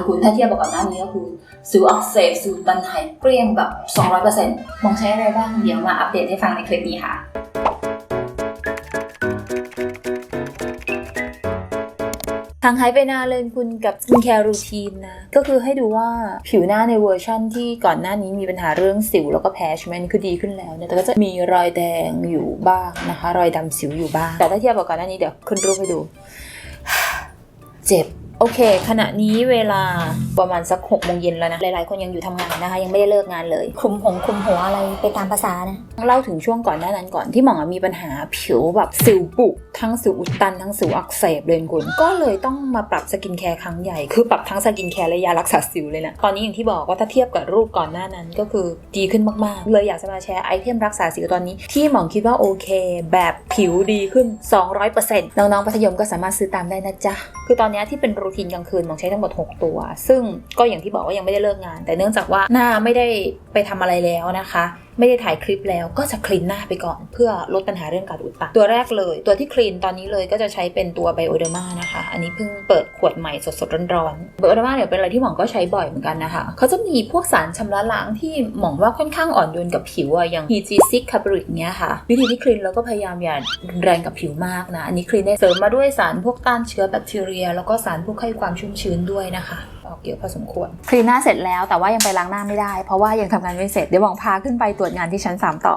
ของคุณถ้าเทียบกับก่อนหน้านี้ก็คือสิวอักเสบสิวตันหายเกลี้ยงแบบ 200%มองใช้อะไรบ้าง เดี๋ยวมาอัปเดตให้ฟังในคลิปนี้ค่ะทางหายไปนานเลยคุณกับสกินแคร์รูทีนนะ ก็คือให้ดูว่าผิวหน้าในเวอร์ชั่นที่ก่อนหน้านี้มีปัญหาเรื่องสิวแล้วก็แพ้ใช่ไหมนี่คือดีขึ้นแล้วเนี่ยแต่ก็จะมีรอยแดงอยู่บ้างนะคะ รอยดำสิวอยู่บ้าง แต่ถ้าเทียบกับก่อนหน้านี้เดี๋ยวขึ้นรูปให้ดู เจ็บ โอเค ขณะนี้เวลาประมาณสักหกโมงเย็นแล้วนะ หลาย ๆ คนยังอยู่ทำงานนะคะ ยังไม่ได้เลิกงานเลยคลุมหงคลุมหัวอะไรไปตามภาษานะเล่าถึงช่วงก่อนหน้านั้นก่อนที่หมองมีปัญหาผิวแบบสิวปุทั้งสิวอุดตัน ทั้งสิวอักเสบเลยคุณ ก็เลยต้องมาปรับสกินแคร์ครั้งใหญ่ คือปรับทั้งสกินแคร์และยารักษาสิวเลยนะ ตอนนี้อย่างที่บอกว่าถ้าเทียบกับรูปก่อนหน้านั้นก็คือดีขึ้นมาก ๆ เลยอยากจะมาแชร์ไอเทมรักษาสิวตอนนี้ ที่หมองคิดว่าโอเค แบบผิวดีขึ้น 200%น้องๆปัธยมก็สามารถซื้อตามได้นะจ๊ะ คือตอนนี้ที่เป็นรูทีนกลางคืนมองใช้ทั้งหมด 6 ตัว ซึ่งก็อย่างที่บอกว่ายังไม่ได้เลิกงาน แต่เนื่องจากว่าหน้าไม่ได้ไปทำอะไรแล้วนะคะ ไม่ได้ถ่ายคลิปแล้วก็จะคลีนหน้าไปก่อน เพื่อลดปัญหาเรื่องการอุดตันตัวแรกเลย ตัวที่คลีนตอนนี้เลยก็จะใช้เป็นตัวไบโอเดอร์มานะคะ อันนี้เพิ่งเปิดขวดใหม่สดๆร้อนๆไบโอเดอร์มาเนี่ยเป็นอะไรที่หมองก็ใช้บ่อยเหมือนกันนะคะเขาจะมีพวกสารชำระล้างที่หมองว่าค่อนข้างอ่อนโยนกับผิวอะอย่าง PG6 c a b r i c เนี้ยค่ะ วิธีที่คลีนเราก็พยายามอย่ารุนแรงกับผิวมากนะอันนี้คลีนได้เสริมมาด้วยสารพวกต้านเชื้อแบคทีเรีย แล้วก็สารพวกให้ความชุ่มชื้นด้วยนะคะ ออกเยอะพอสมควรคลีนหน้าเสร็จแล้วแต่ว่ายังไปล้างหน้าไม่ได้เพราะว่ายังทำงานไม่เสร็จเดี๋ยวหวังพาขึ้นไปตรวจงานที่ชั้น 3 ต่อ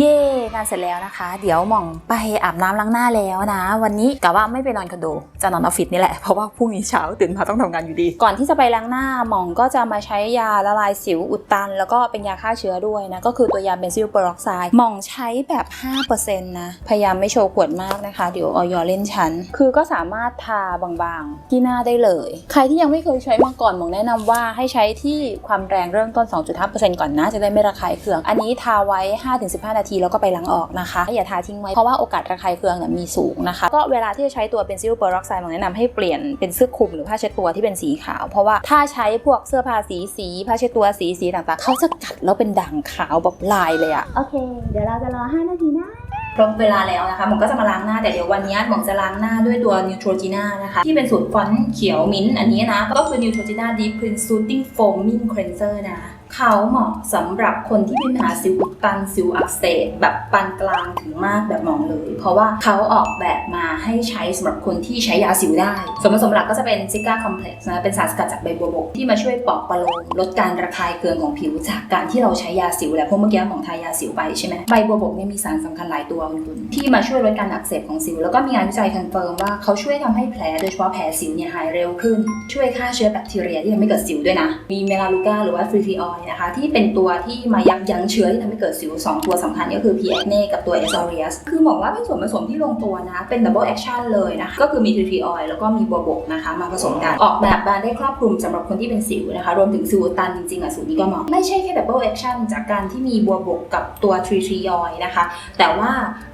เย่งานเสร็จแล้วนะคะ เดี๋ยวหม่องไปอาบน้ำล้างหน้าแล้วนะ วันนี้กะว่าไม่ไปนอนคอนโดจะนอนออฟฟิศนี่แหละเพราะว่าพรุ่งนี้เช้าตื่นมาต้องทำงานอยู่ดี ก่อนที่จะไปล้างหน้าหม่องก็จะมาใช้ยาละลายสิวอุดตัน แล้วก็เป็นยาฆ่าเชื้อด้วยนะก็คือตัวยาเบนซิลเปอร์ออกไซด์หม่องใช้แบบ 5%นะพยายามไม่โชว์ขวดมากนะคะเดี๋ยวออยเล่นชั้นคือก็สามารถทาบางๆ ที่หน้าได้เลย ใครที่ยังไม่เคยใช้มาก่อนหม่องแนะนำว่าให้ใช้ที่ความแรงเริ่มต้น 2.5%ก่อนนะจะได้ไม่ระคายเคืองอันนี้ทาไว้ 5-15 นาทีแล้วก็ไปล้างออกนะคะอย่าทาทิ้งไว้เพราะว่าโอกาสระคายเคืองเนี่ยมีสูงนะคะ ก็เวลาที่จะใช้ตัวเป็นซิลเปอร์ออกไซด์หม่องแนะนำให้เปลี่ยนเป็นเสื้อคลุมหรือผ้าเช็ดตัวที่เป็นสีขาว เพราะว่าถ้าใช้พวกเสื้อผ้าสีสีผ้าเช็ดตัวสีสีต่างๆ เขาจะกัดแล้วเป็นด่างขาวแบบลายเลยอะโอเค เดี๋ยวเราจะรอ 5 นาทีนะครบเวลาแล้วนะคะหมองก็จะมาล้างหน้าแต่เดี๋ยววันนี้หมองจะล้างหน้าด้วยตัว Neutrogena นะคะ ที่เป็นสูตรฟอนต์เขียวมิ้นท์อันนี้นะ ก็คือ Neutrogena Deep Clean Soothing Foaming Cleanser นะ เขาเหมาะสำหรับคนที่มีปัญหาสิวอุดตันสิวอักเสบแบบปานกลางถึงมากแบบมองเลย เพราะว่าเขาออกแบบมาให้ใช้สำหรับคนที่ใช้ยาสิวได้ ส่วนผสมหลักก็จะเป็นซิก้าคอมเพล็กซ์นะเป็นสารสกัดจากใบบัวบกที่มาช่วยปอบประโลมลดการระคายเคืองของผิวจากการที่เราใช้ยาสิวแหละเพราะเมื่อกี้หมองทายาสิวไปใช่ไหมใบบัวบกเนี่ยมีสารสำคัญหลายตัวคุณที่มาช่วยลดการอักเสบของสิว แล้วก็มีงานวิจัยคอนเฟิร์มว่าเขาช่วยทำให้แผลโดยเฉพาะแผลสิวเนี่ยหายเร็วขึ้น ช่วยฆ่าเชื้อแบคทีเรียที่ทำให้เกิดสิวด้วยนะมีเมลาลูก้าหรือว่าฟรีฟีออยนะคะที่เป็นตัวที่มายับยั้งเชื้อที่ทำให้เกิดสิว 2 ตัวสำคัญก็คือ P. acne กับตัว S. aureus คือบอกว่าเป็นส่วนผสมที่ลงตัวนะ เป็น double action เลยนะคะ ก็คือมี t r e e oil แล้วก็มีบัวบกนะคะ มาผสมกัน ออกแบบมาได้ครอบคลุมสำหรับคนที่เป็นสิวนะคะ รวมถึงสิวตันจริงๆอะสูตรนี้ก็เหมาะไม่ใช่แค่ double action จากการที่มีบัวบกกับตัว t r e e oil นะคะ แต่ว่า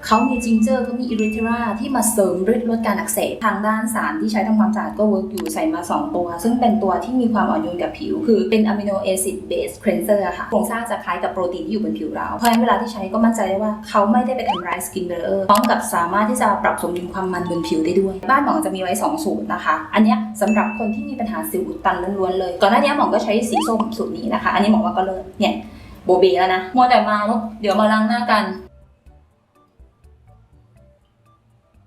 เขามีจิงเจอร์เขามีอิริเทราที่มาเสริมฤทธิ์ลดการอักเสบทางด้านสารที่ใช้ทำความสะอาดก็เวิร์กอยู่ใส่มา 2 ตัว ซึ่งเป็นตัวที่มีความอ่อนโยนกับผิว คือเป็นอะมิโนแอซิดเบสเครนเซอร์ค่ะโครงสร้างจะคล้ายกับโปรตีนที่อยู่บนผิวเรา เพราะฉะนั้นเวลาที่ใช้ก็มั่นใจได้ว่าเขาไม่ได้ไปทำร้ายสกินเบรเออร์พร้อมกับสามารถที่จะปรับสมดุลความมันบนผิวได้ด้วย บ้านหมองจะมีไว้ 2 สูตรนะคะ อันนี้ยสำหรับคนที่มีปัญหาสิวอุดตันล้วนๆเลย ก่อนหน้านี้หมองก็ใช้สีส้มสูตรนี้นะคะ อันนี้หมองว่าก็เลิศเนี่ยโบเบแล้วนะมัวแต่มาแล้วเดี๋ยวมาล้างหน้ากัน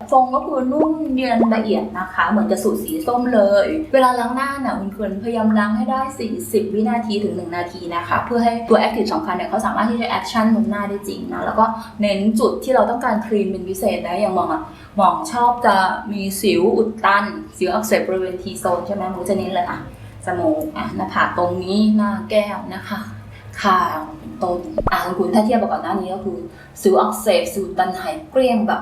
ฟงก็คือนุ่มเนียนละเอียดนะคะ เหมือนกับสูตรสีส้มเลย เวลาล้างหน้าเนี่ยคุณควรพยายามล้างให้ได้ 40 วินาทีถึง 1 นาทีนะคะ เพื่อให้ตัวแอคทีฟสำคัญเนี่ยเขาสามารถที่จะแอคชั่นบนหน้าได้จริงนะแล้วก็เน้นจุดที่เราต้องการคลีนเป็นพิเศษนะอย่างมองอะมองชอบจะมีสิวอุดตัน สิวอักเสบบริเวณทีโซนใช่ไหมมูจะเน้นเลยอะจมูกอะหน้าผากตรงนี้หน้าแก้มนะคะ คางเป็นต้นอะคุณถ้าเทียบกับก่อนหน้านี้ก็คือสิวอักเสบสิวตันหายเกลี้ยงแบบ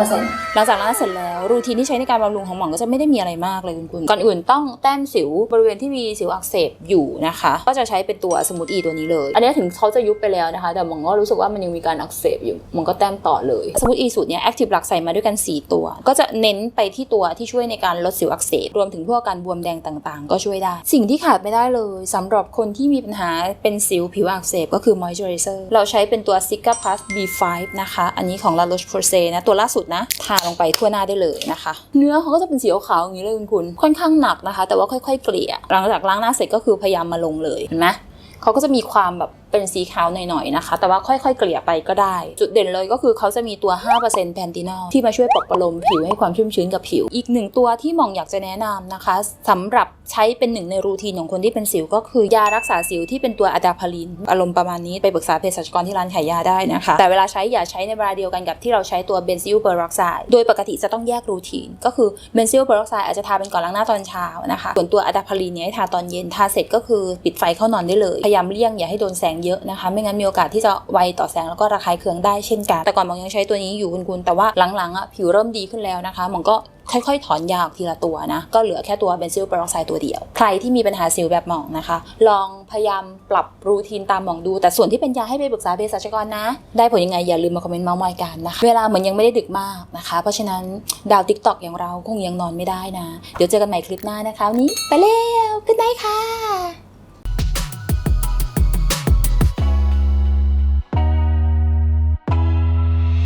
200%หลังจากนั้นเสร็จแล้ว รูทีนที่ใช้ในการบำรุงของหมองก็จะไม่ได้มีอะไรมากเลยคุณคุณก่อนอื่นต้องแต้มสิวบริเวณที่มีสิวอักเสบอยู่นะคะ ก็จะใช้เป็นตัวสมูทอีตัวนี้เลย อันนี้ถึงเขาจะยุบไปแล้วนะคะ แต่หมองก็รู้สึกว่ามันยังมีการอักเสบอยู่หมองก็แต้มต่อเลยสมูทอีสูตรเนี้ยแอคทีฟหลักใส่มาด้วยกัน 4 ตัว ก็จะเน้นไปที่ตัวที่ช่วยในการลดสิวอักเสบรวมถึงพวกการบวมแดงต่างๆ ก็ช่วยได้ สิ่งที่ขาดไม่ได้เลยสำหรับคนที่มีปัญหาเป็นสิวผิวอักเสบก็คือ moisturizer เราใช้เป็นตัว Cica Plus B5 นะคะ อันนี้ของ La Roche-Posay นะ ตัวล่าสุดนะ ทาลงไปทั่วหน้าได้เลยนะคะ เนื้อเขาก็จะเป็นสีขาวอย่างนี้เลยคุณคุณ ค่อนข้างหนักนะคะ แต่ว่าค่อย ๆ เกลี่ย หลังจากล้างหน้าเสร็จก็คือพยายามมาลงเลย เห็นไหมเขาก็จะมีความแบบ เป็นสีขาวหน่อยๆนะคะ แต่ว่าค่อยๆ เกลี่ยไปก็ได้ จุดเด่นเลยก็คือเขาจะมีตัว 5%แพนตินอลที่มาช่วยปลอบประลมผิวให้ความชุ่มชื้นกับผิว อีกหนึ่งตัวที่มองอยากจะแนะนำนะคะสำหรับใช้เป็นหนึ่งในรูทีนของคนที่เป็นสิว ก็คือยารักษาสิวที่เป็นตัวอะดาพาลิน อารมณ์ประมาณนี้ไปปรึกษาเภสัชกรที่ร้านขายยาได้นะคะ แต่เวลาใช้อย่าใช้ในเวลาเดียวกันกับที่เราใช้ตัวเบนซิลเปอร์ออกไซด์โดยปกติจะต้องแยกรูทีน ก็คือเบนซิลเปอร์ออกไซด์อาจจะทาเป็นก่อนล้างหน้าตอนเช้านะคะส่วนตัวอะดาพาลินเนี่ยให้ทาตอนเย็นทาเสร็จก็คือปิดไฟเข้านอนได้เลยพยายามเลี่ยงอย่าให้โดนแสงเยอะนะคะ ไม่งั้นมีโอกาสที่จะไวต่อแสงแล้วก็ระคายเคืองได้เช่นกัน แต่ก่อนหมองยังใช้ตัวนี้อยู่คุณคุณแต่ว่าหลังๆอะผิวเริ่มดีขึ้นแล้วนะคะหมองก็ค่อยๆ ถอนยาออกทีละตัวนะ ก็เหลือแค่ตัวเบนซิลเปอร์ออกไซด์ตัวเดียว ใครที่มีปัญหาสิวแบบหมองนะคะ ลองพยายามปรับรูทีนตามหมองดู แต่ส่วนที่เป็นยาให้ไปปรึกษาเภสัชกรนะ ได้ผลยังไงอย่าลืมมาคอมเมนต์เมาส์มอยกันนะคะ เวลาเหมือนยังไม่ได้ดึกมากนะคะ เพราะฉะนั้นดาวติ๊กตอกอย่างเราคงยังนอนไม่ได้นะ เดี๋ยวเจอกันใหม่คลิปหน้านะคะวันนี้ไปแล้วกันได้ค่ะ